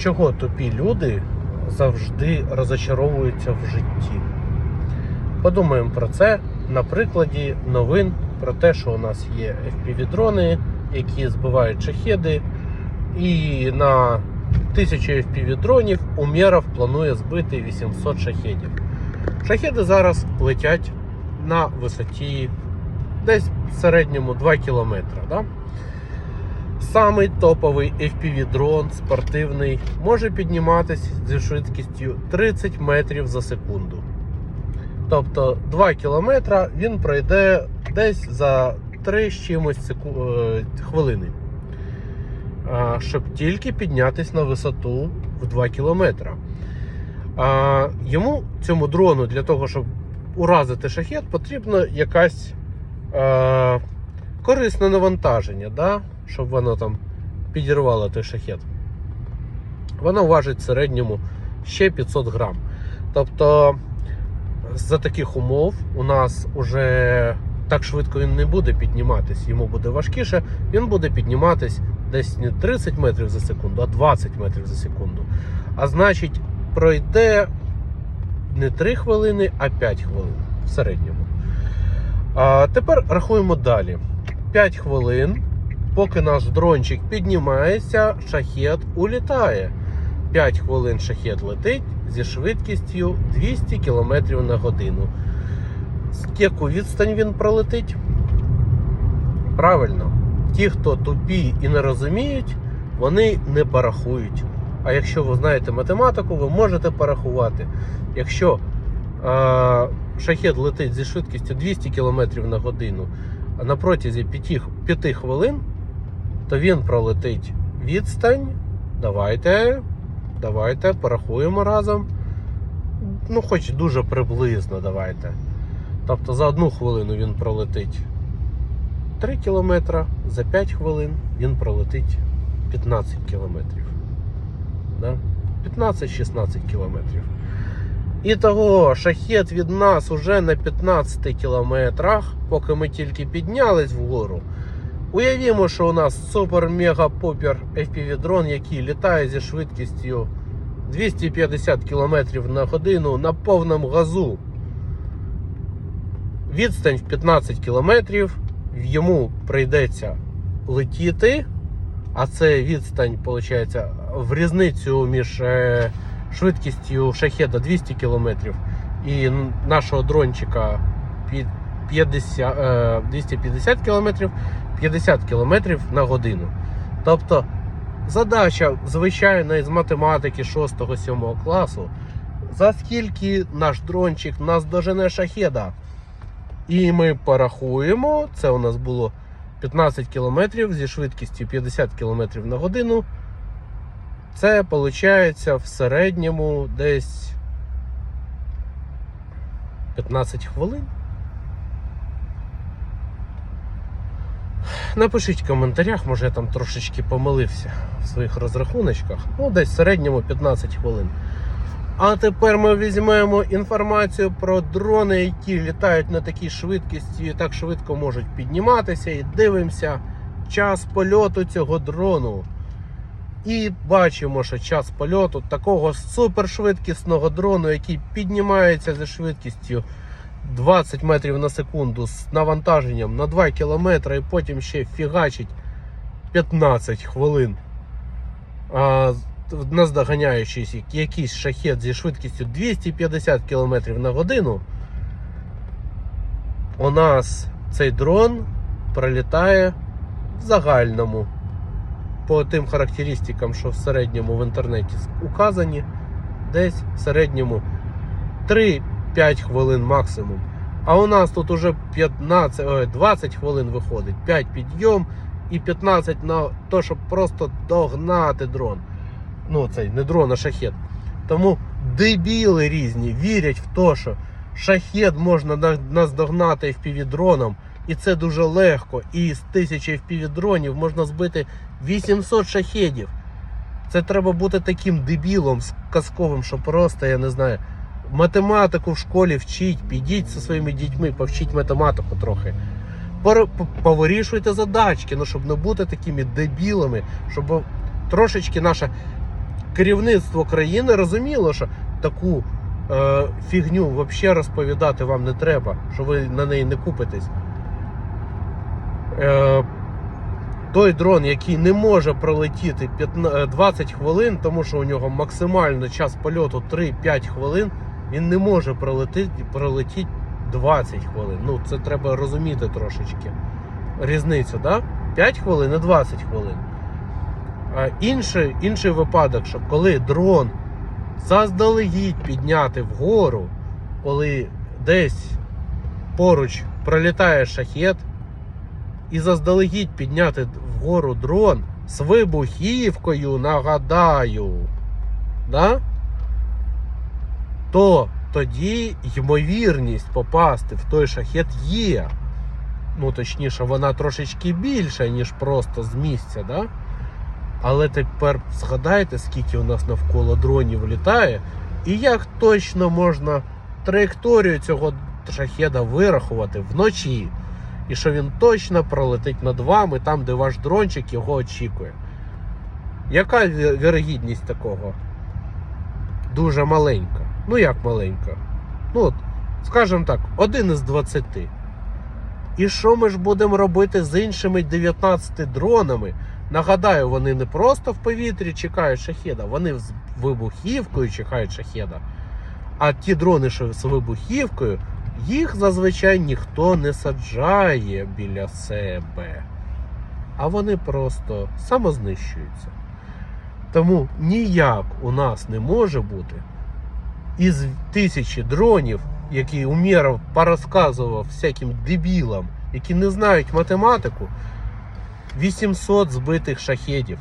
чого тупі люди завжди розочаровуються в житті. Подумаємо про це на прикладі новин про те, що у нас є FPV-дрони, які збивають шахеди, і на 1000 FPV-дронів Умєров планує збити 800 шахедів. Шахеди зараз летять на висоті десь в середньому 2 кілометри. Да? Самий топовий FPV-дрон спортивний може підніматися зі швидкістю 30 метрів за секунду. Тобто 2 кілометра він пройде десь за 3 з чимось секу... е, хвилини. Щоб тільки піднятися на висоту в 2 кілометра. А, йому, цьому дрону, для того, щоб уразити шахет, потрібно якась е, корисне навантаження, да? щоб воно там підірвало той шахет. Воно важить в середньому ще 500 грам. Тобто, за таких умов у нас уже так швидко він не буде підніматись, йому буде важкіше, він буде підніматись десь не 30 метрів за секунду, а 20 метрів за секунду. А значить, пройде не 3 хвилини, а 5 хвилин в середньому. А тепер рахуємо далі. 5 хвилин, поки наш дрончик піднімається, шахет улітає. 5 хвилин шахет летить зі швидкістю 200 км на годину. Яку відстань він пролетить? Правильно, ті, хто тупі і не розуміють, вони не порахують. А якщо ви знаєте математику, ви можете порахувати. Якщо е, шахет летить зі швидкістю 200 км на годину, а на протязі 5, 5 хвилин, то він пролетить відстань. Давайте, давайте порахуємо разом. Ну, хоч дуже приблизно давайте. Тобто за одну хвилину він пролетить 3 км, за 5 хвилин він пролетить 15 кілометрів. Да? 15-16 кілометрів. І того шахет від нас уже на 15 кілометрах, поки ми тільки піднялись вгору. Уявімо, що у нас супер-мега-попер FPV-дрон, який літає зі швидкістю 250 км на годину на повному газу. Відстань в 15 км, йому прийдеться летіти, а це відстань, виходить, в різницю між е, швидкістю шахеда 200 км і нашого дрончика під 50, е, 250 км, 50 км на годину. Тобто задача звичайна з математики 6-7 класу. За скільки наш дрончик нас дожене шахеда? І ми порахуємо. Це у нас було 15 км зі швидкістю 50 км на годину. Це виходить в середньому десь 15 хвилин. Напишіть в коментарях, може я там трошечки помилився в своїх розрахуночках. Ну, десь в середньому 15 хвилин. А тепер ми візьмемо інформацію про дрони, які літають на такій швидкості і так швидко можуть підніматися, і дивимося час польоту цього дрону. І бачимо, що час польоту такого супершвидкісного дрону, який піднімається зі швидкістю 20 метрів на секунду з навантаженням на 2 кілометри і потім ще фігачить 15 хвилин. А, наздоганяючись якийсь шахет зі швидкістю 250 км на годину, у нас цей дрон пролітає в загальному по тим характеристикам, що в середньому в інтернеті указані, десь в середньому 3-5 хвилин максимум. А у нас тут уже 15, 20 хвилин виходить, 5 підйом і 15 на те, щоб просто догнати дрон. Ну, цей не дрон, а шахет. Тому дебіли різні вірять в те, що шахет можна на- наздогнати FPV-дроном, і це дуже легко. І з 1000 FPV-дронів можна збити 800 шахедів. Це треба бути таким дебілом казковим, що просто, я не знаю, математику в школі вчіть, підіть зі своїми дітьми, повчіть математику трохи. Пор- п- Повирішуйте задачки, ну, щоб не бути такими дебілами, щоб трошечки наша керівництво країни розуміло, що таку е, фігню взагалі розповідати вам не треба, що ви на неї не купитесь. Е, той дрон, який не може пролетіти 15 е, 20 хвилин, тому що у нього максимально час польоту 3-5 хвилин, він не може пролетіти, пролетіти 20 хвилин. Ну, це треба розуміти трошечки. Різницю, да? 5 хвилин і 20 хвилин. А інший, інший випадок, що коли дрон заздалегідь підняти вгору, коли десь поруч пролітає шахет, і заздалегідь підняти вгору дрон з вибухівкою, нагадаю, да? то тоді ймовірність попасти в той шахет є. Ну, точніше, вона трошечки більша, ніж просто з місця, да? Але тепер згадайте, скільки у нас навколо дронів літає, і як точно можна траєкторію цього шахеда вирахувати вночі. І що він точно пролетить над вами там, де ваш дрончик його очікує. Яка вірогідність такого? Дуже маленька. Ну як маленька? Ну, от, скажімо так, один із 20. І що ми ж будемо робити з іншими 19 дронами? Нагадаю, вони не просто в повітрі чекають шахеда, вони з вибухівкою чекають шахеда. А ті дрони, що з вибухівкою, їх зазвичай ніхто не саджає біля себе. А вони просто самознищуються. Тому ніяк у нас не може бути із тисячі дронів, які Умєров порозказував всяким дебілам, які не знають математику, 800 збитих шахедів.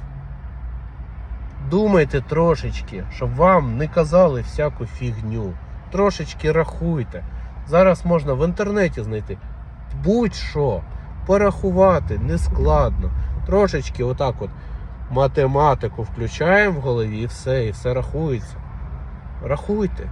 Думайте трошечки, щоб вам не казали всяку фігню. Трошечки рахуйте. Зараз можна в інтернеті знайти будь-що, порахувати нескладно. Трошечки отак от математику включаємо в голові і все, і все рахується. Рахуйте.